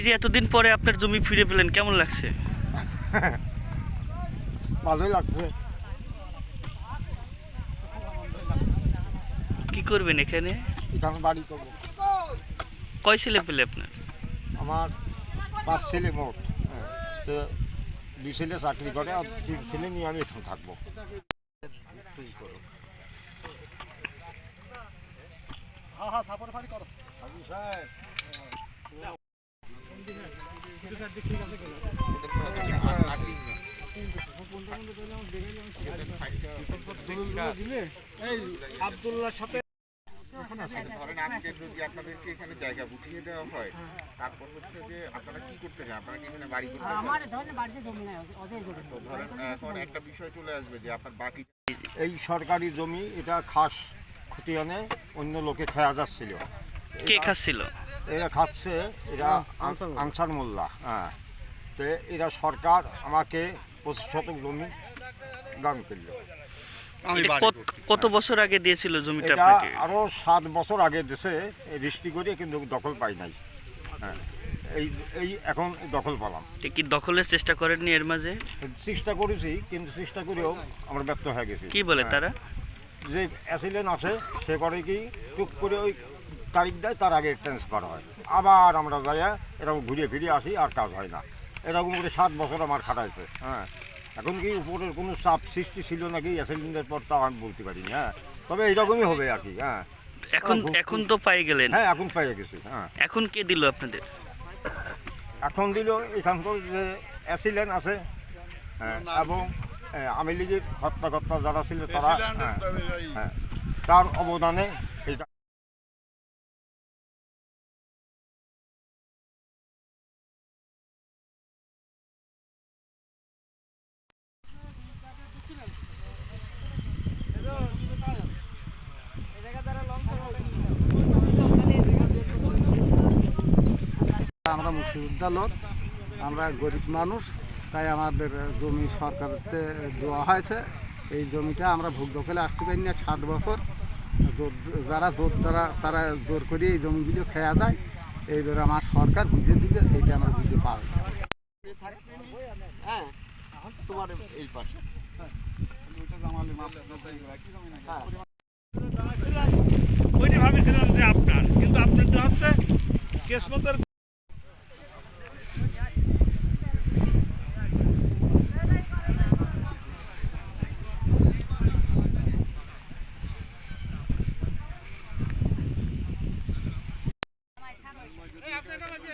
এই যে এতদিন পরে আপনার জমি ফিরে পেলেন কেমন লাগছে? ভালোই লাগছে। কি করবেন এখানে? এখানে বাড়ি করব। কয় ছেলে পেলে আপনার? আমার পাঁচ ছেলে মোট হ্যাঁ, তো দুই ছেলে চাকরি করে আর তিন ছেলে নিয়ে আমি এখানে থাকব। আপনাদেরকে এখানে জায়গা দেওয়া হয় তারপর কি করতে আপনারা এখানে বাড়ি করতে একটা বিষয় চলে আসবে যে আপনার বাকি এই সরকারি জমি, এটা খাস খতিয়ানে অন্য লোকে খেয়া যাচ্ছিল। কে খাচ্ছিল? এরা খাচ্ছে এরা আনসার মোল্লা। হ্যাঁ। তো এরা সরকার আমাকে পঁচিশ শতক জমি দান করল। কত- বছর আগে দিয়েছিল জমিটা আপনাকে? আরও সাত বছর আগে দেশে রেজিস্ট্রি করে কিন্তু দখল পাই নাই। হ্যাঁ এই এই এখন দখল পালাম। কি দখলের চেষ্টা করেননি এর মাঝে? চেষ্টা করেছি কিন্তু চেষ্টা করেও আমরা ব্যর্থ হয়ে গেছি। কি বলে হ্যাঁ। তারা? যে অ্যাসিলেন আছে সে করে কি টুক করে ওই তারিখ দেয় তার আগে ট্রান্সফার হয়। আবার আমরা যাইয়া এরকম ঘুরে ফিরে আসি আর কাজ হয় না। এরকম করে সাত বছর আমার খাটাইছে হ্যাঁ। এখন কি উপরের কোনো চাপ সৃষ্টি ছিল নাকি? অ্যাসিলেন্টের পর তাও আমি বলতে পারি হ্যাঁ। তবে এইরকমই হবে আর কি হ্যাঁ। এখন এখন তো পাই গেলেন। হ্যাঁ এখন পেয়ে গেছি হ্যাঁ। এখন কে দিল আপনাদের? এখন দিল এখানকার যে অ্যাসিলেন আছে হ্যাঁ, এবং আওয়ামী লীগের হত্যাকর্তা যারা ছিল তারা হ্যাঁ, হ্যাঁ, তার অবদানে আমরা মুক্তিযোদ্ধা লোক আমরা গরিব মানুষ, তাই আমাদের জমি সরকারতে দেওয়া হয়েছে। এই জমিটা আমরা ভোগ দখলে আসতে পারি না, ষাট বছর। যারা জোর, তারা তারা জোর করে এই জমিগুলো খেয়া যায়। এই ধরে আমার সরকার বুঝে দিলে এইটা আমরা বুঝে পাই হ্যাঁ যে আপনার, কিন্তু আপনারটা হচ্ছে, কেসমতের 再转过去